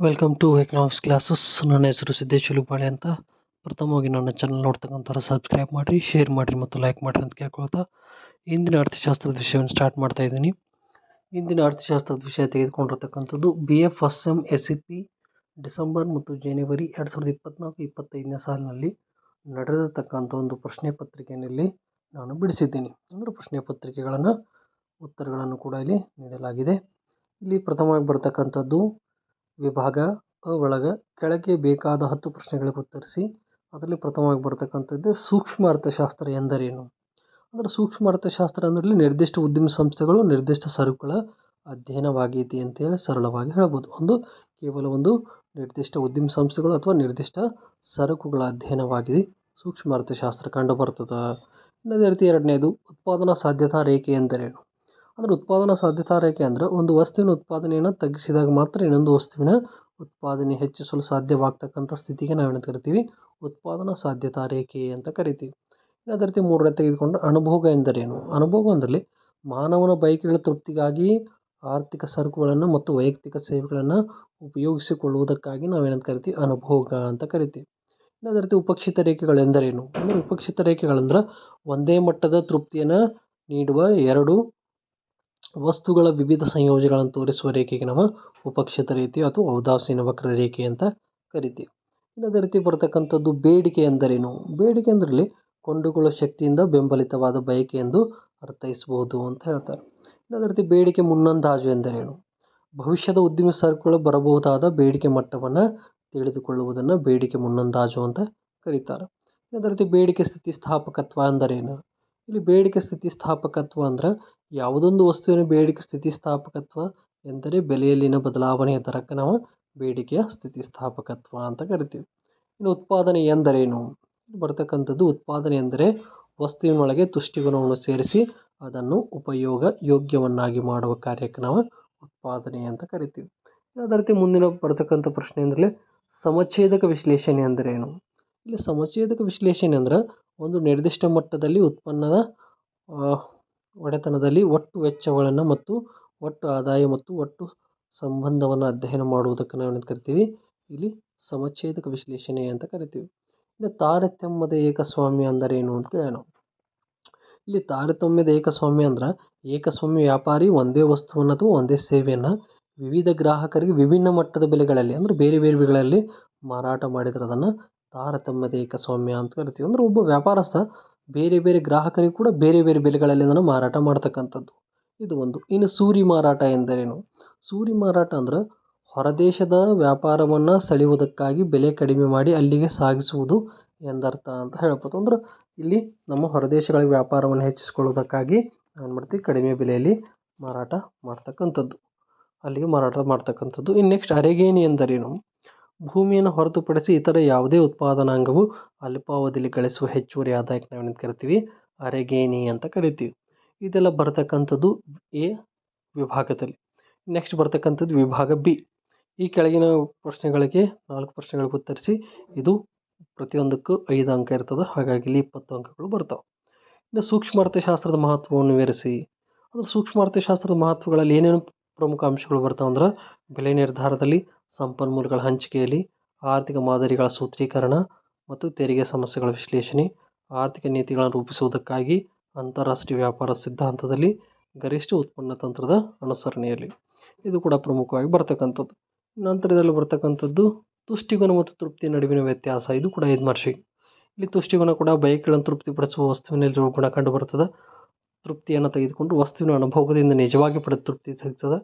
Welcome to economics classes ನನ್ನ ಹೆಸರು ಸಿದ್ದೇಶ್ ಬಾಳೆ ಅಂತ. ಪ್ರಥಮವಾಗಿ ನನ್ನ ಚಾನಲ್ ನೋಡ್ತಕ್ಕಂಥವ್ರು ಸಬ್ಸ್ಕ್ರೈಬ್ ಮಾಡಿರಿ ಶೇರ್ ಮಾಡಿರಿ ಮತ್ತು ಲೈಕ್ ಮಾಡಿರಿ ಅಂತ ಕೇಳ್ಕೊಳ್ತಾ ಇಂದಿನ ಅರ್ಥಶಾಸ್ತ್ರದ ವಿಷಯವನ್ನು ಸ್ಟಾರ್ಟ್ ಮಾಡ್ತಾ ಇದ್ದೀನಿ. ಇಂದಿನ ಅರ್ಥಶಾಸ್ತ್ರದ ವಿಷಯ ತೆಗೆದುಕೊಂಡಿರ್ತಕ್ಕಂಥದ್ದು B F S M S C P December ಮತ್ತು ಜನವರಿ ಎರಡು ಸಾವಿರದ ಇಪ್ಪತ್ತ್ನಾಲ್ಕು ಇಪ್ಪತ್ತೈದನೇ ಸಾಲಿನಲ್ಲಿ ನಡೆದಿರತಕ್ಕಂಥ ಒಂದು ಪ್ರಶ್ನೆ ಪತ್ರಿಕೆಯಲ್ಲಿ ನಾನು ಬಿಡಿಸಿದ್ದೀನಿ. ಅಂದರೆ ಪ್ರಶ್ನೆ ಪತ್ರಿಕೆಗಳನ್ನು, ಉತ್ತರಗಳನ್ನು ಕೂಡ ಇಲ್ಲಿ ನೀಡಲಾಗಿದೆ. ಇಲ್ಲಿ ಪ್ರಥಮವಾಗಿ ಬರ್ತಕ್ಕಂಥದ್ದು ವಿಭಾಗ ಅ ಒಳಗೆ ಕೆಳಗೆ ಬೇಕಾದ ಹತ್ತು ಪ್ರಶ್ನೆಗಳಿಗೆ ಉತ್ತರಿಸಿ, ಅದರಲ್ಲಿ ಪ್ರಥಮವಾಗಿ ಬರತಕ್ಕಂಥದ್ದು ಸೂಕ್ಷ್ಮ ಅರ್ಥಶಾಸ್ತ್ರ ಎಂದರೇನು? ಅಂದರೆ ಸೂಕ್ಷ್ಮ ಅರ್ಥಶಾಸ್ತ್ರ ಅಂದ್ರಲ್ಲಿ ನಿರ್ದಿಷ್ಟ ಉದ್ಯಮ ಸಂಸ್ಥೆಗಳು, ನಿರ್ದಿಷ್ಟ ಸರಕುಗಳ ಅಧ್ಯಯನವಾಗೈತಿ ಅಂತೇಳಿ ಸರಳವಾಗಿ ಹೇಳ್ಬೋದು. ಒಂದು ಕೇವಲ ಒಂದು ನಿರ್ದಿಷ್ಟ ಉದ್ಯಮ ಸಂಸ್ಥೆಗಳು ಅಥವಾ ನಿರ್ದಿಷ್ಟ ಸರಕುಗಳ ಅಧ್ಯಯನವಾಗಿದೆ, ಸೂಕ್ಷ್ಮ ಅರ್ಥಶಾಸ್ತ್ರ ಕಂಡು ಬರ್ತದೆ ಅದೇ ರೀತಿ ಎರಡನೇದು, ಉತ್ಪಾದನಾ ಸಾಧ್ಯತಾ ರೇಖೆ ಎಂದರೇನು? ಅಂದರೆ ಉತ್ಪಾದನಾ ಸಾಧ್ಯತಾ ರೇಖೆ ಅಂದರೆ ಒಂದು ವಸ್ತುವಿನ ಉತ್ಪಾದನೆಯನ್ನು ತಗ್ಗಿಸಿದಾಗ ಮಾತ್ರ ಇನ್ನೊಂದು ವಸ್ತುವಿನ ಉತ್ಪಾದನೆ ಹೆಚ್ಚಿಸಲು ಸಾಧ್ಯವಾಗ್ತಕ್ಕಂಥ ಸ್ಥಿತಿಗೆ ನಾವೇನು ಕರಿತೀವಿ. ಉತ್ಪಾದನಾ ಸಾಧ್ಯತಾ ರೇಖೆ ಅಂತ ಕರಿತೀವಿ. ಅದೇ ರೀತಿ ಮೂರನೇ ತೆಗೆದುಕೊಂಡ್ರೆ ಅನುಭೋಗ ಎಂದರೇನು? ಅನುಭೋಗ ಅಂದರೆ ಮಾನವನ ಬಯಕೆಗಳ ತೃಪ್ತಿಗಾಗಿ ಆರ್ಥಿಕ ಸರಕುಗಳನ್ನು ಮತ್ತು ವೈಯಕ್ತಿಕ ಸೇವೆಗಳನ್ನು ಉಪಯೋಗಿಸಿಕೊಳ್ಳುವುದಕ್ಕಾಗಿ ನಾವೇನಂತ ಕರಿತೀವಿ? ಅನುಭೋಗ ಅಂತ ಕರಿತೀವಿ. ಅದೇ ರೀತಿ ಉಪಕ್ಷಿತ ರೇಖೆಗಳೆಂದರೇನು ಅಂದರೆ ಉಪಕ್ಷಿತ ರೇಖೆಗಳಂದ್ರೆ ಒಂದೇ ಮಟ್ಟದ ತೃಪ್ತಿಯನ್ನು ನೀಡುವ ಎರಡು ವಸ್ತುಗಳ ವಿವಿಧ ಸಂಯೋಜನೆಗಳನ್ನು ತೋರಿಸುವ ರೇಖೆಗೆ ನಾವು ಉಪಕ್ಷಿತ ರೀತಿ ಅಥವಾ ಔದಾಸೀನ ವಕ್ರರೇಖೆ ಅಂತ ಕರಿತೀವಿ. ಇನ್ನು ಅದೇ ರೀತಿ ಬರತಕ್ಕಂಥದ್ದು ಬೇಡಿಕೆ ಎಂದರೇನು? ಬೇಡಿಕೆ ಅಂದರಲ್ಲಿ ಕೊಂಡುಕೊಳ್ಳುವ ಶಕ್ತಿಯಿಂದ ಬೆಂಬಲಿತವಾದ ಬಯಕೆ ಎಂದು ಅರ್ಥೈಸ್ಬೋದು ಅಂತ ಹೇಳ್ತಾರೆ. ಇನ್ನು ಅದೇ ರೀತಿ ಬೇಡಿಕೆ ಮುನ್ನಂದಾಜು ಎಂದರೇನು? ಭವಿಷ್ಯದ ಉದ್ದಿಮೆ ಸರಕುಗಳು ಬರಬಹುದಾದ ಬೇಡಿಕೆ ಮಟ್ಟವನ್ನು ತಿಳಿದುಕೊಳ್ಳುವುದನ್ನು ಬೇಡಿಕೆ ಮುನ್ನಂದಾಜು ಅಂತ ಕರೀತಾರೆ. ಅದೇ ರೀತಿ ಬೇಡಿಕೆ ಸ್ಥಿತಿಸ್ಥಾಪಕತ್ವ ಅಂದರೇನು ಇಲ್ಲಿ ಬೇಡಿಕೆ ಸ್ಥಿತಿಸ್ಥಾಪಕತ್ವ ಅಂದ್ರೆ ಯಾವುದೊಂದು ವಸ್ತುವಿನ ಬೇಡಿಕೆ ಸ್ಥಿತಿಸ್ಥಾಪಕತ್ವ ಎಂದರೆ ಬೆಲೆಯಲ್ಲಿನ ಬದಲಾವಣೆಯ ದರಕ್ಕೆ ನಾವು ಬೇಡಿಕೆಯ ಸ್ಥಿತಿಸ್ಥಾಪಕತ್ವ ಅಂತ ಕರಿತೀವಿ. ಇನ್ನು ಉತ್ಪಾದನೆ ಎಂದರೇನು? ಬರ್ತಕ್ಕಂಥದ್ದು ಉತ್ಪಾದನೆ ಎಂದರೆ ವಸ್ತುವಿನೊಳಗೆ ತುಷ್ಟಿಗುಣವನ್ನು ಸೇರಿಸಿ ಅದನ್ನು ಉಪಯೋಗ ಯೋಗ್ಯವನ್ನಾಗಿ ಮಾಡುವ ಕಾರ್ಯಕ್ಕೆ ನಾವು ಉತ್ಪಾದನೆ ಅಂತ ಕರಿತೀವಿ. ಅದೇ ರೀತಿ ಮುಂದಿನ ಬರ್ತಕ್ಕಂಥ ಪ್ರಶ್ನೆ ಅಂದರೆ ಸಮಛೇದಕ ವಿಶ್ಲೇಷಣೆ ಅಂದರೇನು ಇಲ್ಲಿ ಸಮಛೇದಕ ವಿಶ್ಲೇಷಣೆ ಅಂದ್ರೆ ಒಂದು ನಿರ್ದಿಷ್ಟ ಮಟ್ಟದಲ್ಲಿ ಉತ್ಪನ್ನದ ಒಡೆತನದಲ್ಲಿ ಒಟ್ಟು ವೆಚ್ಚಗಳನ್ನು ಮತ್ತು ಒಟ್ಟು ಆದಾಯ ಮತ್ತು ಒಟ್ಟು ಸಂಬಂಧವನ್ನು ಅಧ್ಯಯನ ಮಾಡುವುದಕ್ಕೆ ನಾವೇನು ಕರಿತೀವಿ? ಇಲ್ಲಿ ಸಮಚ್ಛೇದಕ ವಿಶ್ಲೇಷಣೆ ಅಂತ ಕರಿತೀವಿ. ಇನ್ನು ತಾರತಮ್ಯದ ಏಕಸ್ವಾಮ್ಯ ಏನು ಅಂತ ಕೇಳೋಣ. ಇಲ್ಲಿ ತಾರತಮ್ಯದ ಏಕಸ್ವಾಮ್ಯ ಅಂದ್ರೆ ಏಕಸ್ವಾಮ್ಯ ವ್ಯಾಪಾರಿ ಒಂದೇ ವಸ್ತುವನ್ನು ಅಥವಾ ಒಂದೇ ಸೇವೆಯನ್ನು ವಿವಿಧ ಗ್ರಾಹಕರಿಗೆ ವಿಭಿನ್ನ ಮಟ್ಟದ ಬೆಲೆಗಳಲ್ಲಿ ಅಂದರೆ ಬೇರೆ ಬೇರೆ ಬೆಲೆಗಳಲ್ಲಿ ಮಾರಾಟ ಮಾಡಿದ್ರೆ ಅದನ್ನು ತಾರತಮ್ಯದ ಏಕಸ್ವಾಮ್ಯ ಅಂತ ಕರಿತೀವಿ. ಅಂದ್ರೆ ಒಬ್ಬ ವ್ಯಾಪಾರಸ್ಥ ಬೇರೆ ಬೇರೆ ಗ್ರಾಹಕರಿಗೆ ಕೂಡ ಬೇರೆ ಬೇರೆ ಬೆಲೆಗಳಲ್ಲಿ ಅದನ್ನು ಮಾರಾಟ ಮಾಡ್ತಕ್ಕಂಥದ್ದು. ಇದು ಒಂದು. ಇನ್ನು ಸೂರಿ ಮಾರಾಟ ಎಂದರೇನು? ಸೂರಿ ಮಾರಾಟ ಅಂದ್ರೆ ಹೊರದೇಶದ ವ್ಯಾಪಾರವನ್ನು ಸೆಳೆಯುವುದಕ್ಕಾಗಿ ಬೆಲೆ ಕಡಿಮೆ ಮಾಡಿ ಅಲ್ಲಿಗೆ ಸಾಗಿಸುವುದು ಎಂದರ್ಥ ಅಂತ ಹೇಳ್ಬೋದು. ಅಂದ್ರೆ ಇಲ್ಲಿ ನಮ್ಮ ಹೊರದೇಶಗಳಿಗೆ ವ್ಯಾಪಾರವನ್ನು ಹೆಚ್ಚಿಸಿಕೊಳ್ಳುವುದಕ್ಕಾಗಿ ಏನು ಮಾಡ್ತೀವಿ? ಕಡಿಮೆ ಬೆಲೆಯಲ್ಲಿ ಮಾರಾಟ ಮಾಡ್ತಕ್ಕಂಥದ್ದು. ಅಲ್ಲಿಗೆ ಮಾರಾಟ ಮಾಡ್ತಕ್ಕಂಥದ್ದು. ಇನ್ನು ನೆಕ್ಸ್ಟ್ ಅರೆಗೇಣಿ ಎಂದರೇನು? ಭೂಮಿಯನ್ನು ಹೊರತುಪಡಿಸಿ ಇತರ ಯಾವುದೇ ಉತ್ಪಾದನಾಂಗವು ಅಲ್ಪಾವಧಿಯಲ್ಲಿ ಗಳಿಸುವ ಹೆಚ್ಚುವರಿ ಆದಾಯಕ್ಕೆ ನಾವೇನು ಕರಿತೀವಿ ಅರೆಗೇಣಿ ಅಂತ ಕರಿತೀವಿ. ಇದೆಲ್ಲ ಬರ್ತಕ್ಕಂಥದ್ದು ಎ ವಿಭಾಗದಲ್ಲಿ. ನೆಕ್ಸ್ಟ್ ಬರ್ತಕ್ಕಂಥದ್ದು ವಿಭಾಗ ಬಿ. ಈ ಕೆಳಗಿನ ಪ್ರಶ್ನೆಗಳಿಗೆ ನಾಲ್ಕು ಪ್ರಶ್ನೆಗಳಿಗೆ ಉತ್ತರಿಸಿ ಇದು ಪ್ರತಿಯೊಂದಕ್ಕೂ ಐದು ಅಂಕ ಇರ್ತದೆ. ಹಾಗಾಗಿ ಇಲ್ಲಿ ಇಪ್ಪತ್ತು ಅಂಕಗಳು ಬರ್ತಾವೆ. ಇನ್ನು ಸೂಕ್ಷ್ಮ ಅರ್ಥಶಾಸ್ತ್ರದ ಮಹತ್ವವನ್ನು ವಿವರಿಸಿ. ಅದು ಸೂಕ್ಷ್ಮ ಅರ್ಥಶಾಸ್ತ್ರದ ಮಹತ್ವಗಳಲ್ಲಿ ಏನೇನು ಪ್ರಮುಖ ಅಂಶಗಳು ಬರ್ತಾವೆ ಅಂದ್ರೆ ಬೆಲೆ ನಿರ್ಧಾರದಲ್ಲಿ, ಸಂಪನ್ಮೂಲಗಳ ಹಂಚಿಕೆಯಲ್ಲಿ, ಆರ್ಥಿಕ ಮಾದರಿಗಳ ಸೂತ್ರೀಕರಣ ಮತ್ತು ತೆರಿಗೆ ಸಮಸ್ಯೆಗಳ ವಿಶ್ಲೇಷಣೆ, ಆರ್ಥಿಕ ನೀತಿಗಳನ್ನು ರೂಪಿಸುವುದಕ್ಕಾಗಿ ಅಂತಾರಾಷ್ಟ್ರೀಯ ವ್ಯಾಪಾರ ಸಿದ್ಧಾಂತದಲ್ಲಿ ಗರಿಷ್ಠ ಉತ್ಪನ್ನ ತಂತ್ರದ ಅನುಸರಣೆಯಲ್ಲಿ. ಇದು ಕೂಡ ಪ್ರಮುಖವಾಗಿ ಬರ್ತಕ್ಕಂಥದ್ದು. ನಂತರದಲ್ಲಿ ಬರ್ತಕ್ಕಂಥದ್ದು ತುಷ್ಟಿಗುಣ ಮತ್ತು ತೃಪ್ತಿ ನಡುವಿನ ವ್ಯತ್ಯಾಸ. ಇದು ಕೂಡ ಮಾರ್ಷಿಗೆ ಇಲ್ಲಿ ತುಷ್ಟಿಗುಣ ಕೂಡ ಬಯಕೆಗಳನ್ನು ತೃಪ್ತಿಪಡಿಸುವ ವಸ್ತುವಿನಲ್ಲಿರುವ ಗುಣ ಕಂಡು ಬರ್ತದೆ ತೃಪ್ತಿಯನ್ನು ತೆಗೆದುಕೊಂಡು ವಸ್ತುವಿನ ಅನುಭೋಗದಿಂದ ನಿಜವಾಗಿ ಪಡೆದ ತೃಪ್ತಿ ಸಿಗ್ತದೆ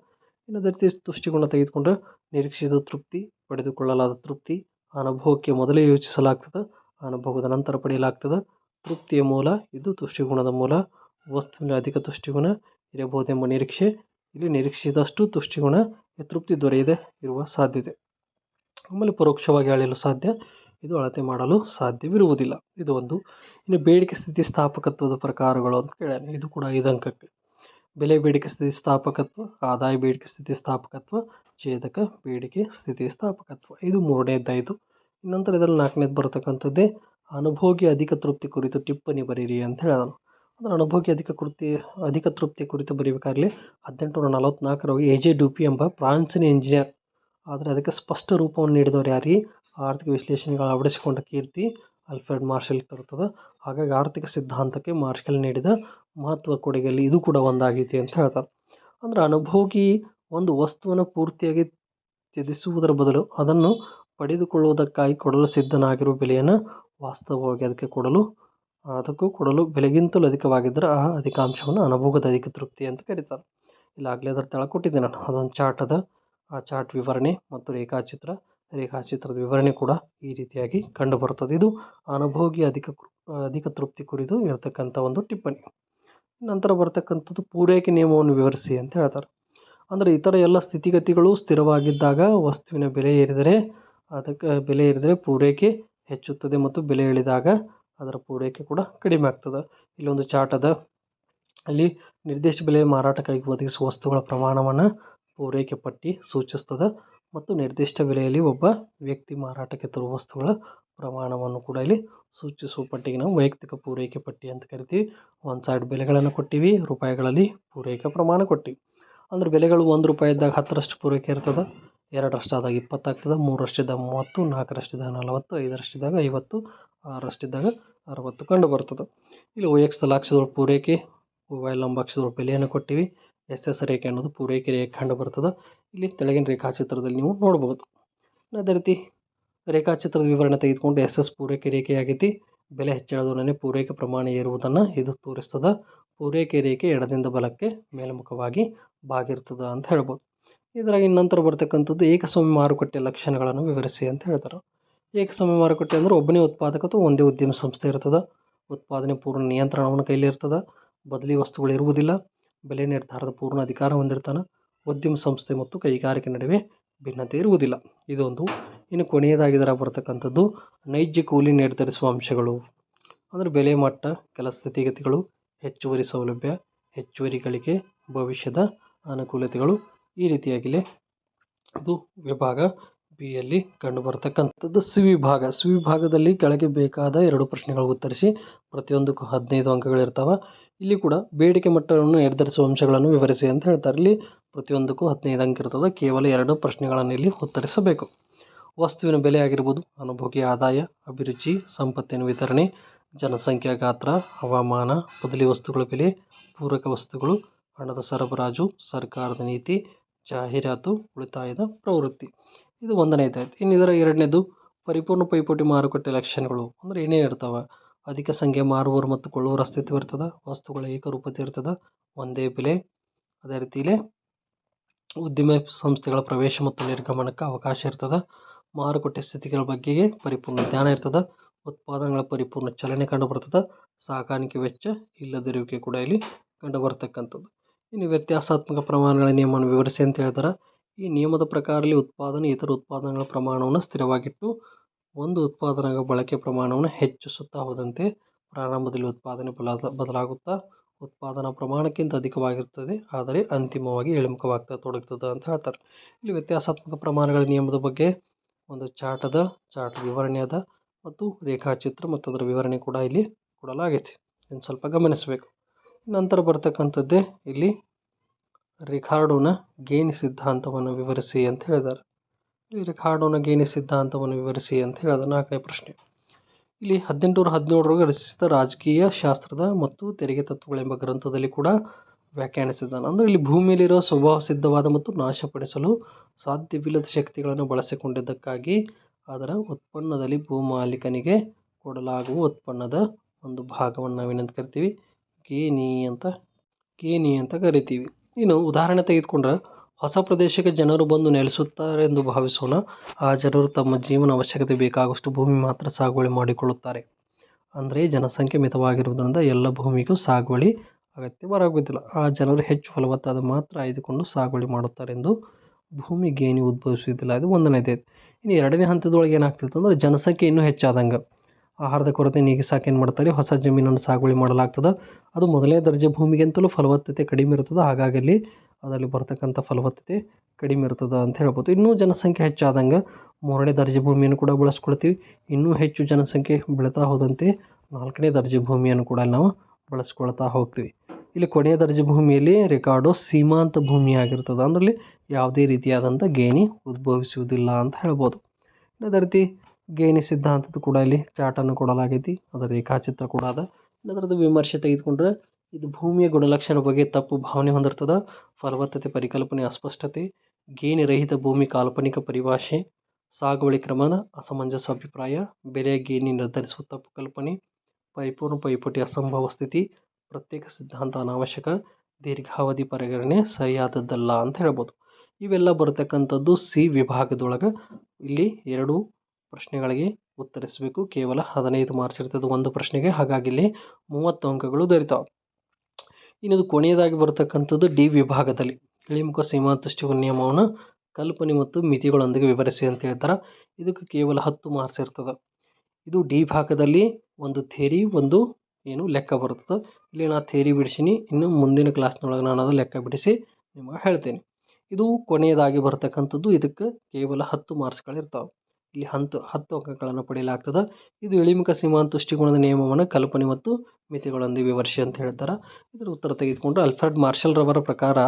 ಇನ್ನು ಅದೇ ರೀತಿ ತುಷ್ಟಿಗುಣ ತೆಗೆದುಕೊಂಡ್ರೆ ನಿರೀಕ್ಷಿತ ತೃಪ್ತಿ, ಪಡೆದುಕೊಳ್ಳಲಾದ ತೃಪ್ತಿ ಅನುಭವಕ್ಕೆ ಮೊದಲೇ ಯೋಚಿಸಲಾಗ್ತದೆ ಅನುಭವದ ನಂತರ ಪಡೆಯಲಾಗ್ತದೆ. ತೃಪ್ತಿಯ ಮೂಲ ಇದು ತುಷ್ಟಿಗುಣದ ಮೂಲ. ವಸ್ತುವಿನ ಅಧಿಕ ತುಷ್ಟಿಗುಣ ಇರಬಹುದೆಂಬ ನಿರೀಕ್ಷೆ. ಇಲ್ಲಿ ನಿರೀಕ್ಷಿಸಿದಷ್ಟು ತುಷ್ಟಿಗುಣ ತೃಪ್ತಿ ದೊರೆಯದೆ ಇರುವ ಸಾಧ್ಯತೆ. ಆಮೇಲೆ ಪರೋಕ್ಷವಾಗಿ ಅಳೆಯಲು ಸಾಧ್ಯ. ಇದು ಅಳತೆ ಮಾಡಲು ಸಾಧ್ಯವಿರುವುದಿಲ್ಲ. ಇದು ಒಂದು ಇನ್ನು ಬೇಡಿಕೆ ಸ್ಥಿತಿ ಸ್ಥಾಪಕತ್ವದ ಪ್ರಕಾರಗಳು ಅಂತ ಕೇಳ್ಯಾನ. ಇದು ಕೂಡ ಐದು ಅಂಕಕ್ಕೆ ಬೆಲೆ ಬೇಡಿಕೆ ಸ್ಥಿತಿ ಸ್ಥಾಪಕತ್ವ, ಆದಾಯ ಬೇಡಿಕೆ ಸ್ಥಿತಿ ಸ್ಥಾಪಕತ್ವ, ಛೇದಕ ಬೇಡಿಕೆ ಸ್ಥಿತಿ ಸ್ಥಾಪಕತ್ವ. ಇದು ಮೂರನೇದ್ದಾಯಿತು. ನಂತರ ಇದರಲ್ಲಿ ನಾಲ್ಕನೇದು ಬರತಕ್ಕಂಥದ್ದೇ ಅನುಭೋಗಿ ಅಧಿಕ ತೃಪ್ತಿ ಕುರಿತು ಟಿಪ್ಪಣಿ ಬರೀರಿ ಅಂತ ಹೇಳಿದನು. ಅಂದರೆ ಅನುಭೋಗಿ ಅಧಿಕ ಕೃತಿ, ಅಧಿಕ ತೃಪ್ತಿ ಕುರಿತು ಬರೀಬೇಕಾಗಲಿ ಹದಿನೆಂಟುನೂರ ನಲವತ್ತ್ನಾಲ್ಕರೊಳಗೆ ಎ ಜೆ ಡುಪಿ ಎಂಬ ಫ್ರಾನ್ಸಿನ ಇಂಜಿನಿಯರ್ ಆದರೆ ಅದಕ್ಕೆ ಸ್ಪಷ್ಟ ರೂಪವನ್ನು ನೀಡಿದವರು ಯಾರು? ಆರ್ಥಿಕ ವಿಶ್ಲೇಷಣೆಗಳು ಅಳವಡಿಸಿಕೊಂಡ ಕೀರ್ತಿ ಅಲ್ಫ್ರೆಡ್ ಮಾರ್ಷಲ್ ತರುತ್ತದೆ. ಹಾಗಾಗಿ ಆರ್ಥಿಕ ಸಿದ್ಧಾಂತಕ್ಕೆ ಮಾರ್ಷಲ್ ನೀಡಿದ ಮಹತ್ವ ಕೊಡುಗೆಯಲ್ಲಿ ಇದು ಕೂಡ ಒಂದಾಗೈತಿ ಅಂತ ಹೇಳ್ತಾರೆ. ಅಂದ್ರೆ ಅನುಭೋಗಿ ಒಂದು ವಸ್ತುವನ್ನು ಪೂರ್ತಿಯಾಗಿ ತ್ಯಜಿಸುವುದರ ಬದಲು ಅದನ್ನು ಪಡೆದುಕೊಳ್ಳುವುದಕ್ಕಾಗಿ ಕೊಡಲು ಸಿದ್ಧನಾಗಿರುವ ಬೆಲೆಯನ್ನು ವಾಸ್ತವವಾಗಿ ಅದಕ್ಕೆ ಕೊಡಲು, ಅದಕ್ಕೂ ಕೊಡಲು ಬೆಲೆಗಿಂತಲೂ ಅಧಿಕವಾಗಿದ್ದರೆ ಆ ಅಧಿಕಾಂಶವನ್ನು ಅನುಭೋಗದ ಅಧಿಕ ತೃಪ್ತಿ ಅಂತ ಕರೀತಾರೆ. ಇಲ್ಲಾಗಲೇ ಅದರ ತೆಳಗೆ ಕೊಟ್ಟಿದ್ದೆ ನಾನು. ಅದೊಂದು ಚಾರ್ಟ್ ಅದ. ಆ ಚಾರ್ಟ್ ವಿವರಣೆ ಮತ್ತು ರೇಖಾಚಿತ್ರ ರೇಖಾಚಿತ್ರದ ವಿವರಣೆ ಕೂಡ ಈ ರೀತಿಯಾಗಿ ಕಂಡುಬರುತ್ತದೆ. ಇದು ಅನುಭೋಗಿ ಅಧಿಕ ಅಧಿಕ ತೃಪ್ತಿ ಕುರಿತು ಇರತಕ್ಕಂಥ ಒಂದು ಟಿಪ್ಪಣಿ. ನಂತರ ಬರ್ತಕ್ಕಂಥದ್ದು ಪೂರೈಕೆ ನಿಯಮವನ್ನು ವಿವರಿಸಿ ಅಂತ ಹೇಳ್ತಾರೆ. ಅಂದರೆ ಇತರ ಎಲ್ಲ ಸ್ಥಿತಿಗತಿಗಳು ಸ್ಥಿರವಾಗಿದ್ದಾಗ ವಸ್ತುವಿನ ಬೆಲೆ ಏರಿದರೆ ಅದಕ್ಕೆ, ಬೆಲೆ ಏರಿದರೆ ಪೂರೈಕೆ ಹೆಚ್ಚುತ್ತದೆ ಮತ್ತು ಬೆಲೆ ಇಳಿದಾಗ ಅದರ ಪೂರೈಕೆ ಕೂಡ ಕಡಿಮೆ ಆಗ್ತದೆ. ಇಲ್ಲೊಂದು ಚಾರ್ಟ್ ಅದ ಅಲ್ಲಿ ನಿರ್ದಿಷ್ಟ ಬೆಲೆ ಮಾರಾಟಕ್ಕಾಗಿ ಒದಗಿಸುವ ವಸ್ತುಗಳ ಪ್ರಮಾಣವನ್ನು ಪೂರೈಕೆ ಪಟ್ಟಿ ಸೂಚಿಸ್ತದೆ. ಮತ್ತು ನಿರ್ದಿಷ್ಟ ಬೆಲೆಯಲ್ಲಿ ಒಬ್ಬ ವ್ಯಕ್ತಿ ಮಾರಾಟಕ್ಕೆ ತರುವ ವಸ್ತುಗಳ ಪ್ರಮಾಣವನ್ನು ಕೂಡ ಇಲ್ಲಿ ಸೂಚಿಸುವ ಪಟ್ಟಿಗೆ ನಾವು ವೈಯಕ್ತಿಕ ಪೂರೈಕೆ ಪಟ್ಟಿ ಅಂತ ಕರಿತೀವಿ. ಒಂದು ಸೈಡ್ ಬೆಲೆಗಳನ್ನು ಕೊಟ್ಟಿವಿ, ರೂಪಾಯಿಗಳಲ್ಲಿ ಪೂರೈಕೆ ಪ್ರಮಾಣ ಕೊಟ್ಟಿವಿ. ಅಂದ್ರೆ ಬೆಲೆಗಳು ಒಂದು ರೂಪಾಯಿ ಇದ್ದಾಗ ಹತ್ತರಷ್ಟು ಪೂರೈಕೆ ಇರ್ತದೆ, ಎರಡರಷ್ಟಾದಾಗ ಇಪ್ಪತ್ತು ಆಗ್ತದೆ ಮೂರರಷ್ಟಿದ್ದಾಗ ಮೂವತ್ತು, ನಾಲ್ಕರಷ್ಟಿದ್ದಾಗ ನಲವತ್ತು, ಐದರಷ್ಟಿದ್ದಾಗ ಐವತ್ತು, ಆರರಷ್ಟಿದ್ದಾಗ ಅರವತ್ತು ಕಂಡು ಬರ್ತದೆ. ಇಲ್ಲಿ ಓ ಎಕ್ಸ್ ಪೂರೈಕೆ, ಮೊಬೈಲ್ ನಂಬರ್ ಅಕ್ಷರಗಳ ಬೆಲೆಯನ್ನು ಕೊಟ್ಟಿವಿ. ಎಸ್ ಎಸ್ ರೇಖೆ ಅನ್ನೋದು ಪೂರೈಕೆ ರೇಖೆ ಕಂಡು ಬರ್ತದೆ. ಇಲ್ಲಿ ತೆಳಗಿನ ರೇಖಾಚಿತ್ರದಲ್ಲಿ ನೀವು ನೋಡ್ಬೋದು. ಅದೇ ರೀತಿ ರೇಖಾಚಿತ್ರದ ವಿವರಣೆ ತೆಗೆದುಕೊಂಡು ಎಸ್ ಎಸ್ ಪೂರೈಕೆ ರೇಖೆಯಾಗೈತಿ. ಬೆಲೆ ಹೆಚ್ಚಳದೊಡನೆ ಪೂರೈಕೆ ಪ್ರಮಾಣ ಏರುವುದನ್ನು ಇದು ತೋರಿಸ್ತದೆ. ಪೂರೈಕೆ ರೇಖೆ ಎಡದಿಂದ ಬಲಕ್ಕೆ ಮೇಲ್ಮುಖವಾಗಿ ಬಾಗಿರ್ತದೆ ಅಂತ ಹೇಳ್ಬೋದು. ಇದರಾಗಿ ನಂತರ ಬರ್ತಕ್ಕಂಥದ್ದು ಏಕಸ್ವಾಮ್ಯ ಮಾರುಕಟ್ಟೆ ಲಕ್ಷಣಗಳನ್ನು ವಿವರಿಸಿ ಅಂತ ಹೇಳ್ತಾರೆ. ಏಕಸ್ವಾಮ್ಯ ಮಾರುಕಟ್ಟೆ ಅಂದರೆ ಒಬ್ಬನೇ ಉತ್ಪಾದಕ ಒಂದೇ ಉದ್ಯಮ ಸಂಸ್ಥೆ ಇರ್ತದೆ. ಉತ್ಪಾದನೆ ಪೂರ್ಣ ನಿಯಂತ್ರಣವನ್ನು ಕೈಲಿರ್ತದೆ. ಬದಲಿ ವಸ್ತುಗಳು ಇರುವುದಿಲ್ಲ. ಬೆಲೆ ನಿರ್ಧಾರದ ಪೂರ್ಣ ಅಧಿಕಾರ ಹೊಂದಿರ್ತಾನೆ ಉದ್ಯಮ ಸಂಸ್ಥೆ ಮತ್ತು ಕೈಗಾರಿಕೆ ನಡುವೆ ಭಿನ್ನತೆ ಇರುವುದಿಲ್ಲ. ಇದೊಂದು ಇನ್ನು ಕೊನೆಯದಾಗಿ ಬರತಕ್ಕಂಥದ್ದು ಬರ್ತಕ್ಕಂಥದ್ದು ನೈಜ ಕೂಲಿ ನಿರ್ಧರಿಸುವ ಅಂಶಗಳು. ಅಂದರೆ ಬೆಲೆ ಮಟ್ಟ, ಕೆಲಸ ಸ್ಥಿತಿಗತಿಗಳು, ಹೆಚ್ಚುವರಿ ಸೌಲಭ್ಯ, ಹೆಚ್ಚುವರಿ ಗಳಿಕೆ, ಭವಿಷ್ಯದ ಅನುಕೂಲತೆಗಳು ಈ ರೀತಿಯಾಗಿಲೆ ಇದು ವಿಭಾಗ ಬಿ ಯಲ್ಲಿ ಕಂಡುಬರತಕ್ಕಂಥದ್ದು ಸಿ ವಿಭಾಗ. ಸಿ ವಿಭಾಗದಲ್ಲಿ ಕೆಳಗೆ ಬೇಕಾದ ಎರಡು ಪ್ರಶ್ನೆಗಳು ಉತ್ತರಿಸಿ ಪ್ರತಿಯೊಂದಕ್ಕೂ ಹದಿನೈದು ಅಂಕಗಳಿರ್ತಾವೆ. ಇಲ್ಲಿ ಕೂಡ ಬೇಡಿಕೆ ಮಟ್ಟವನ್ನು ನಿರ್ಧರಿಸುವ ಅಂಶಗಳನ್ನು ವಿವರಿಸಿ ಅಂತ ಹೇಳ್ತಾರೆ. ಇಲ್ಲಿ ಪ್ರತಿಯೊಂದಕ್ಕೂ ಹದಿನೈದು ಅಂಕ ಇರ್ತದೆ. ಕೇವಲ ಎರಡು ಪ್ರಶ್ನೆಗಳನ್ನು ಇಲ್ಲಿ ಉತ್ತರಿಸಬೇಕು. ವಸ್ತುವಿನ ಬೆಲೆ ಆಗಿರ್ಬೋದು ಅನುಭೋಗಿ ಆದಾಯ, ಅಭಿರುಚಿ, ಸಂಪತ್ತಿನ ವಿತರಣೆ, ಜನಸಂಖ್ಯಾ ಗಾತ್ರ, ಹವಾಮಾನ, ಬದಲಿ ವಸ್ತುಗಳ ಬೆಲೆ, ಪೂರಕ ವಸ್ತುಗಳು, ಹಣದ ಸರಬರಾಜು, ಸರ್ಕಾರದ ನೀತಿ, ಜಾಹೀರಾತು, ಉಳಿತಾಯದ ಪ್ರವೃತ್ತಿ. ಇದು ಒಂದನೇ ಆಯ್ತು ಇನ್ನು ಇದರ ಎರಡನೇದು, ಪರಿಪೂರ್ಣ ಪೈಪೋಟಿ ಮಾರುಕಟ್ಟೆ ಲಕ್ಷಣಗಳು. ಅಂದರೆ ಏನೇನು ಇರ್ತಾವೆ ಅಧಿಕ ಸಂಖ್ಯೆ ಮಾರುವವರು ಮತ್ತು ಕೊಳ್ಳುವವರ ಅಸ್ತಿತ್ವ ಇರ್ತದೆ, ವಸ್ತುಗಳ ಏಕರೂಪತೆ ಇರ್ತದೆ, ಒಂದೇ ಬೆಲೆ. ಅದೇ ರೀತಿಲಿ ಉದ್ದಿಮೆ ಸಂಸ್ಥೆಗಳ ಪ್ರವೇಶ ಮತ್ತು ನಿರ್ಗಮನಕ್ಕೆ ಅವಕಾಶ ಇರ್ತದೆ. ಮಾರುಕಟ್ಟೆ ಸ್ಥಿತಿಗಳ ಬಗ್ಗೆಗೆ ಪರಿಪೂರ್ಣ ಜ್ಞಾನ ಇರ್ತದೆ. ಉತ್ಪಾದನೆಗಳ ಪರಿಪೂರ್ಣ ಚಲನೆ ಕಂಡುಬರ್ತದೆ. ಸಾಕಾಣಿಕೆ ವೆಚ್ಚ ಇಲ್ಲದಿರುವಿಕೆ ಕೂಡ ಇಲ್ಲಿ ಕಂಡುಬರ್ತಕ್ಕಂಥದ್ದು. ಇನ್ನು ವ್ಯತ್ಯಾಸಾತ್ಮಕ ಪ್ರಮಾಣಗಳ ನಿಯಮವನ್ನು ವಿವರಿಸಿ ಅಂತ ಹೇಳ್ತಾರೆ ಈ ನಿಯಮದ ಪ್ರಕಾರ ಉತ್ಪಾದನೆ, ಇತರ ಉತ್ಪಾದನೆಗಳ ಪ್ರಮಾಣವನ್ನು ಸ್ಥಿರವಾಗಿಟ್ಟು ಒಂದು ಉತ್ಪಾದನೆಯ ಬಳಕೆ ಪ್ರಮಾಣವನ್ನು ಹೆಚ್ಚಿಸುತ್ತಾ ಹೋದಂತೆ ಪ್ರಾರಂಭದಲ್ಲಿ ಉತ್ಪಾದನೆ ಬಲ ಬದಲಾಗುತ್ತಾ ಉತ್ಪಾದನಾ ಪ್ರಮಾಣಕ್ಕಿಂತ ಅಧಿಕವಾಗಿರುತ್ತದೆ. ಆದರೆ ಅಂತಿಮವಾಗಿ ಇಳಿಮುಖವಾಗ್ತಾ ತೊಡಗ್ತದೆ ಅಂತ ಹೇಳ್ತಾರೆ. ಇಲ್ಲಿ ವ್ಯತ್ಯಾಸಾತ್ಮಕ ಪ್ರಮಾಣಗಳ ನಿಯಮದ ಬಗ್ಗೆ ಒಂದು ಚಾರ್ಟ್ ಅದ. ಚಾರ್ಟ್ ವಿವರಣೆ ಅದ. ಮತ್ತು ರೇಖಾಚಿತ್ರ ಮತ್ತು ಅದರ ವಿವರಣೆ ಕೂಡ ಇಲ್ಲಿ ಕೊಡಲಾಗೈತಿ. ಇನ್ನು ಸ್ವಲ್ಪ ಗಮನಿಸಬೇಕು. ನಂತರ ಬರ್ತಕ್ಕಂಥದ್ದೇ ಇಲ್ಲಿ ರಿಕಾರ್ಡೋನ ಗೇನ್ ಸಿದ್ಧಾಂತವನ್ನು ವಿವರಿಸಿ ಅಂತ ಹೇಳಿದ್ದಾರೆ. ಇಲ್ಲಿ ರಿಕಾರ್ಡೋನ ಸಿದ್ಧಾಂತವನ್ನು ವಿವರಿಸಿ ಅಂತ ಹೇಳಿದ ನಾಲ್ಕನೇ ಪ್ರಶ್ನೆ. ಇಲ್ಲಿ ಹದಿನೆಂಟುನೂರ ಹದಿನೇಳರೊಳಗೆ ರಚಿಸಿದ ರಾಜಕೀಯ ಶಾಸ್ತ್ರದ ಮತ್ತು ತೆರಿಗೆ ತತ್ವಗಳೆಂಬ ಗ್ರಂಥದಲ್ಲಿ ಕೂಡ ವ್ಯಾಖ್ಯಾನಿಸಿದ್ದಾನೆ. ಅಂದರೆ ಇಲ್ಲಿ ಭೂಮಿಯಲ್ಲಿರೋ ಸ್ವಭಾವ ಸಿದ್ಧವಾದ ಮತ್ತು ನಾಶಪಡಿಸಲು ಸಾಧ್ಯವಿಲ್ಲದ ಶಕ್ತಿಗಳನ್ನು ಬಳಸಿಕೊಂಡಿದ್ದಕ್ಕಾಗಿ ಅದರ ಉತ್ಪನ್ನದಲ್ಲಿ ಭೂಮಾಲೀಕನಿಗೆ ಕೊಡಲಾಗುವ ಉತ್ಪನ್ನದ ಒಂದು ಭಾಗವನ್ನು ನಾವೇನಂತ ಕರಿತೀವಿ. ಗೇಣಿ ಅಂತ ಗೇಣಿ ಅಂತ ಕರಿತೀವಿ. ಇನ್ನು ಉದಾಹರಣೆ ತೆಗೆದುಕೊಂಡ್ರೆ ಹೊಸ ಪ್ರದೇಶಕ್ಕೆ ಜನರು ಬಂದು ನೆಲೆಸುತ್ತಾರೆ ಎಂದು ಭಾವಿಸೋಣ. ಆ ಜನರು ತಮ್ಮ ಜೀವನ ಅವಶ್ಯಕತೆ ಬೇಕಾಗುವಷ್ಟು ಭೂಮಿ ಮಾತ್ರ ಸಾಗುವಳಿ ಮಾಡಿಕೊಳ್ಳುತ್ತಾರೆ. ಅಂದರೆ ಜನಸಂಖ್ಯೆ ಮಿತವಾಗಿರುವುದರಿಂದ ಎಲ್ಲ ಭೂಮಿಗೂ ಸಾಗುವಳಿ ಅಗತ್ಯ ಬರಾಗುವುದಿಲ್ಲ. ಆ ಜನರು ಹೆಚ್ಚು ಫಲವತ್ತಾದ ಮಾತ್ರ ಆಯ್ದುಕೊಂಡು ಸಾಗುವಳಿ ಮಾಡುತ್ತಾರೆ ಎಂದು ಭೂಮಿ ಗೇಣಿ ಉದ್ಭವಿಸುವುದಿಲ್ಲ. ಅದು ಒಂದನೇದೇ. ಇನ್ನು ಎರಡನೇ ಹಂತದೊಳಗೆ ಏನಾಗ್ತಿತ್ತು ಅಂದರೆ ಜನಸಂಖ್ಯೆ ಇನ್ನೂ ಹೆಚ್ಚಾದಂಗೆ. ಆಹಾರದ ಕೊರತೆ ನೀಗಿಸಾಕೆ ಏನು ಮಾಡ್ತಾರೆ. ಹೊಸ ಜಮೀನನ್ನು ಸಾಗುವಳಿ ಮಾಡಲಾಗ್ತದೆ. ಅದು ಮೊದಲನೇ ದರ್ಜೆ ಭೂಮಿಗಿಂತಲೂ ಫಲವತ್ತತೆ ಕಡಿಮೆ ಇರ್ತದೆ ಹಾಗಾಗಿ ಅಲ್ಲಿ ಅದರಲ್ಲಿ ಬರತಕ್ಕಂಥ ಫಲವತ್ತತೆ ಕಡಿಮೆ ಇರ್ತದೆ ಅಂತ ಹೇಳ್ಬೋದು. ಇನ್ನೂ ಜನಸಂಖ್ಯೆ ಹೆಚ್ಚಾದಂಗೆ ಮೂರನೇ ದರ್ಜೆ ಭೂಮಿಯನ್ನು ಕೂಡ ಬಳಸ್ಕೊಳ್ತೀವಿ ಇನ್ನೂ ಹೆಚ್ಚು ಜನಸಂಖ್ಯೆ ಬೆಳೀತಾ ಹೋದಂತೆ ನಾಲ್ಕನೇ ದರ್ಜೆ ಭೂಮಿಯನ್ನು ಕೂಡ ನಾವು ಬಳಸ್ಕೊಳ್ತಾ ಹೋಗ್ತೀವಿ. ಇಲ್ಲಿ ಕೊನೆಯ ದರ್ಜೆ ಭೂಮಿಯಲ್ಲಿ ರೆಕಾರ್ಡು ಸೀಮಾಂತ ಭೂಮಿ ಆಗಿರ್ತದೆ ಅದರಲ್ಲಿ ಯಾವುದೇ ರೀತಿಯಾದಂಥ ಗೇಣಿ ಉದ್ಭವಿಸುವುದಿಲ್ಲ ಅಂತ ಹೇಳ್ಬೋದು. ಅದೇ ರೀತಿ ಗೇಣಿ ಸಿದ್ಧಾಂತದ ಕೂಡ ಇಲ್ಲಿ ಚಾಟನ್ನು ಕೊಡಲಾಗೈತಿ. ಅದರ ರೇಖಾಚಿತ್ರ ಕೂಡ ಅದ. ಅದರದ್ದು ವಿಮರ್ಶೆ ತೆಗೆದುಕೊಂಡ್ರೆ ಇದು ಭೂಮಿಯ ಗುಣಲಕ್ಷಣ ಬಗ್ಗೆ ತಪ್ಪು ಭಾವನೆ ಹೊಂದಿರ್ತದೆ. ಫಲವತ್ತತೆ ಪರಿಕಲ್ಪನೆ ಅಸ್ಪಷ್ಟತೆ ಗೇಣಿ ರಹಿತ ಭೂಮಿ ಕಾಲ್ಪನಿಕ ಪರಿಭಾಷೆ, ಸಾಗುವಳಿ ಕ್ರಮದ ಅಸಮಂಜಸ ಅಭಿಪ್ರಾಯ ಬೆಲೆಯ ಗೇಣಿ ನಿರ್ಧರಿಸುವ ತಪ್ಪು ಕಲ್ಪನೆ, ಪರಿಪೂರ್ಣ ಪೈಪೋಟಿ ಅಸಂಭವ ಸ್ಥಿತಿ, ಪ್ರತ್ಯೇಕ ಸಿದ್ಧಾಂತ ಅನಾವಶ್ಯಕ, ದೀರ್ಘಾವಧಿ ಪರಿಗಣನೆ ಸರಿಯಾದದ್ದಲ್ಲ ಅಂತ ಹೇಳ್ಬೋದು. ಇವೆಲ್ಲ ಬರತಕ್ಕಂಥದ್ದು ಸಿ ವಿಭಾಗದೊಳಗೆ ಇಲ್ಲಿ ಎರಡು ಪ್ರಶ್ನೆಗಳಿಗೆ ಉತ್ತರಿಸಬೇಕು. ಕೇವಲ ಹದಿನೈದು ಮಾರ್ಕ್ಸ್ ಇರ್ತದೆ ಒಂದು ಪ್ರಶ್ನೆಗೆ, ಹಾಗಾಗಿ ಇಲ್ಲಿ ಮೂವತ್ತು ಅಂಕಗಳು ದೊರೀತಾವೆ. ಇನ್ನದು ಕೊನೆಯದಾಗಿ ಬರತಕ್ಕಂಥದ್ದು ಡಿ ವಿಭಾಗದಲ್ಲಿ. ಇಳಿಮುಖ ಸೀಮಾಂತಷ್ಟು ನಿಯಮವನ್ನು ಕಲ್ಪನೆ ಮತ್ತು ಮಿತಿಗಳೊಂದಿಗೆ ವಿವರಿಸಿ ಅಂತ ಹೇಳ್ತಾರೆ. ಇದಕ್ಕೆ ಕೇವಲ ಹತ್ತು ಮಾರ್ಕ್ಸ್ ಇರ್ತದೆ. ಇದು ಡಿ ಭಾಗದಲ್ಲಿ ಒಂದು ಥೇರಿ ಒಂದು ಏನು ಲೆಕ್ಕ ಬರ್ತದೆ ಇಲ್ಲಿ ನಾ ಥೇರಿ ಬಿಡಿಸಿನಿ. ಇನ್ನು ಮುಂದಿನ ಕ್ಲಾಸ್ನೊಳಗೆ ನಾನು ಅದು ಲೆಕ್ಕ ಬಿಡಿಸಿ ನಿಮಗೆ ಹೇಳ್ತೇನೆ. ಇದು ಕೊನೆಯದಾಗಿ ಬರ್ತಕ್ಕಂಥದ್ದು ಇದಕ್ಕೆ ಕೇವಲ ಹತ್ತು ಮಾರ್ಕ್ಸ್ಗಳಿರ್ತಾವೆ. ಇಲ್ಲಿ ಹಂತು, ಹತ್ತು ಅಂಕಗಳನ್ನು ಪಡೆಯಲಾಗ್ತದ. ಇದು ಇಳಿಮುಖ ಸೀಮಾಂತುಷ್ಟಿಗುಣದ ನಿಯಮವನ್ನು ಕಲ್ಪನೆ ಮತ್ತು ಮಿತಿಗಳೊಂದಿಗೆ ವಿವರಿಸಿ ಅಂತ ಹೇಳ್ತಾರೆ? ಇದರ ಉತ್ತರ ತೆಗೆದುಕೊಂಡು ಅಲ್ಫ್ರೆಡ್ ಮಾರ್ಷಲ್ ರವರ ಪ್ರಕಾರ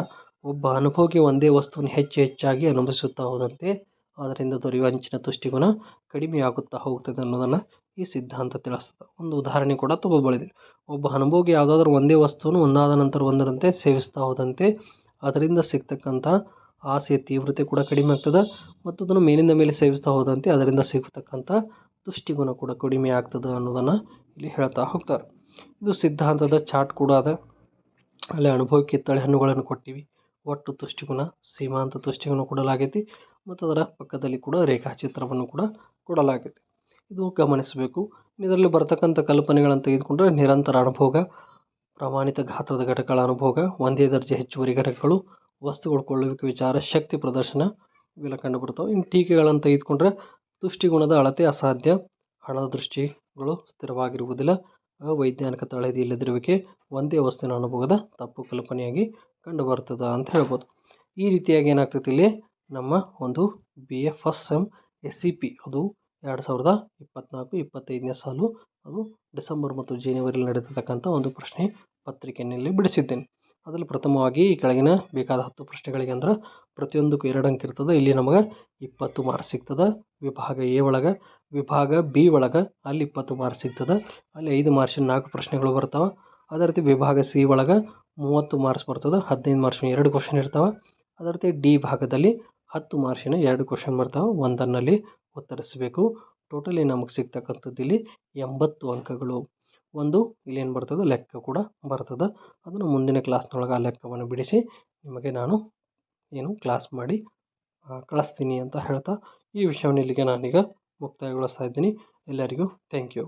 ಒಬ್ಬ ಅನುಭೋಗಿ ಒಂದೇ ವಸ್ತುವನ್ನು ಹೆಚ್ಚು ಹೆಚ್ಚಾಗಿ ಅನುಭವಿಸುತ್ತಾ ಹೋದಂತೆ ಅದರಿಂದ ದೊರೆಯುವ ಅಂಚಿನ ತುಷ್ಟಿಗುಣ ಕಡಿಮೆಯಾಗುತ್ತಾ ಹೋಗ್ತದೆ ಅನ್ನೋದನ್ನು ಈ ಸಿದ್ಧಾಂತ ತಿಳಿಸ್ತದೆ. ಒಂದು ಉದಾಹರಣೆ ಕೂಡ ತಗೋಬಳಿದೆ. ಒಬ್ಬ ಅನುಭೋಗಿ ಯಾವುದಾದ್ರೂ ಒಂದೇ ವಸ್ತುವನ್ನು ಒಂದಾದ ನಂತರ ಒಂದರಂತೆ ಸೇವಿಸ್ತಾ ಹೋದಂತೆ ಅದರಿಂದ ಸಿಗ್ತಕ್ಕಂಥ ಆಸೆಯ ತೀವ್ರತೆ ಕೂಡ ಕಡಿಮೆ ಆಗ್ತದೆ ಮತ್ತು ಅದನ್ನು ಮೇಲಿಂದ ಮೇಲೆ ಸೇವಿಸ್ತಾ ಹೋದಂತೆ ಅದರಿಂದ ಸಿಗತಕ್ಕಂಥ ದುಷ್ಟಿಗುಣ ಕೂಡ ಕಡಿಮೆ ಆಗ್ತದೆ ಅನ್ನೋದನ್ನು ಇಲ್ಲಿ ಹೇಳ್ತಾ ಹೋಗ್ತಾರೆ. ಇದು ಸಿದ್ಧಾಂತದ ಚಾರ್ಟ್ ಕೂಡ ಅದ. ಅಲ್ಲಿ ಅನುಭವ ಕಿತ್ತಳೆ ಹಣ್ಣುಗಳನ್ನು ಕೊಟ್ಟಿವಿ. ಒಟ್ಟು ತುಷ್ಟಿಗುಣ, ಸೀಮಾಂತ ತುಷ್ಟಿಗುಣ ಕೊಡಲಾಗೈತಿ ಮತ್ತು ಅದರ ಪಕ್ಕದಲ್ಲಿ ಕೂಡ ರೇಖಾಚಿತ್ರವನ್ನು ಕೂಡ ಕೊಡಲಾಗೈತಿ. ಇದು ಗಮನಿಸಬೇಕು. ಇದರಲ್ಲಿ ಬರ್ತಕ್ಕಂಥ ಕಲ್ಪನೆಗಳನ್ನು ತೆಗೆದುಕೊಂಡ್ರೆ ನಿರಂತರ ಅನುಭೋಗ, ಪ್ರಮಾಣಿತ ಗಾತ್ರದ ಘಟಕಗಳ ಅನುಭೋಗ, ಒಂದೇ ದರ್ಜೆ ಹೆಚ್ಚುವರಿ ಘಟಕಗಳು ವಸ್ತುಗಳು ಕೊಳ್ಳುವಿಕೆ ವಿಚಾರ, ಶಕ್ತಿ ಪ್ರದರ್ಶನ ಇವೆಲ್ಲ ಕಂಡುಬರ್ತವೆ ಇನ್ನು ಟೀಕೆಗಳನ್ನು ತೆಗೆದುಕೊಂಡ್ರೆ ತುಷ್ಟಿಗುಣದ ಅಳತೆ ಅಸಾಧ್ಯ. ಹಣದ ದೃಷ್ಟಿಗಳು ಸ್ಥಿರವಾಗಿರುವುದಿಲ್ಲ. ಅವೈಜ್ಞಾನಿಕ ತಳಹದಿ ಇಲ್ಲದಿರುವಿಕೆ ಒಂದೇ ವಸ್ತುವಿನ ಅನುಭವದ ತಪ್ಪು ಕಲ್ಪನೆಯಾಗಿ ಕಂಡುಬರ್ತದೆ ಅಂತ ಹೇಳ್ಬೋದು. ಈ ರೀತಿಯಾಗಿ ಏನಾಗ್ತೈತಿ ಇಲ್ಲಿ? ನಮ್ಮ ಒಂದು B F first sem S C P ಅದು ಎರಡು ಸಾವಿರದ ಇಪ್ಪತ್ತ್ನಾಲ್ಕು ಇಪ್ಪತ್ತೈದನೇ ಸಾಲು. ಅದು ಡಿಸೆಂಬರ್ ಮತ್ತು ಜನವರಿಯಲ್ಲಿ ನಡೆದಿರ್ತಕ್ಕಂಥ ಒಂದು ಪ್ರಶ್ನೆ ಪತ್ರಿಕೆಯಲ್ಲಿ ಬಿಡಿಸಿದ್ದೇನೆ. ಅದರಲ್ಲಿ ಪ್ರಥಮವಾಗಿ ಈ ಕೆಳಗಿನ ಬೇಕಾದ ಹತ್ತು ಪ್ರಶ್ನೆಗಳಿಗೆ ಅಂದ್ರೆ ಪ್ರತಿಯೊಂದಕ್ಕೂ ಎರಡು ಅಂಕ ಇರ್ತದೆ. ಇಲ್ಲಿ ನಮಗೆ ಇಪ್ಪತ್ತು ಮಾರ್ಕ್ಸ್ ಸಿಗ್ತದೆ. ವಿಭಾಗ ಎ ಒಳಗೆ, ವಿಭಾಗ ಬಿ ಒಳಗೆ ಅಲ್ಲಿ ಇಪ್ಪತ್ತು ಮಾರ್ಕ್ಸ್ ಸಿಗ್ತದೆ. ಅಲ್ಲಿ ಐದು ಮಾರ್ಕ್ಸಿನ ನಾಲ್ಕು ಪ್ರಶ್ನೆಗಳು ಬರ್ತಾವೆ. ಅದೇ ರೀತಿ ವಿಭಾಗ ಸಿ ಒಳಗೆ ಮೂವತ್ತು ಮಾರ್ಕ್ಸ್ ಬರ್ತದೆ. ಹದಿನೈದು ಮಾರ್ಕ್ಸಿನ ಎರಡು ಕ್ವಶನ್ ಇರ್ತಾವೆ. ಅದೇ ರೀತಿ ಡಿ ಭಾಗದಲ್ಲಿ ಹತ್ತು ಮಾರ್ಕ್ಸಿನ ಎರಡು ಕ್ವಶನ್ ಬರ್ತಾವೆ. ಒಂದನ್ನಲ್ಲಿ ಉತ್ತರಿಸಬೇಕು. ಟೋಟಲಿ ನಮಗೆ ಸಿಗ್ತಕ್ಕಂಥದ್ದು ಇಲ್ಲಿ ಎಂಬತ್ತು ಅಂಕಗಳು. ಒಂದು ಇಲ್ಲೇನು ಬರ್ತದೆ, ಲೆಕ್ಕ ಕೂಡ ಬರ್ತದೆ. ಅದನ್ನು ಮುಂದಿನ ಕ್ಲಾಸ್ನೊಳಗೆ ಆ ಲೆಕ್ಕವನ್ನು ಬಿಡಿಸಿ ನಿಮಗೆ ನಾನು ಏನು ಕ್ಲಾಸ್ ಮಾಡಿ ಕಳಿಸ್ತೀನಿ ಅಂತ ಹೇಳ್ತಾ ಈ ವಿಷಯವನ್ನು ಇಲ್ಲಿಗೆ ನಾನೀಗ ಮುಕ್ತಾಯಗೊಳಿಸ್ತಾ ಇದ್ದೀನಿ. ಎಲ್ಲರಿಗೂ ಥ್ಯಾಂಕ್ ಯು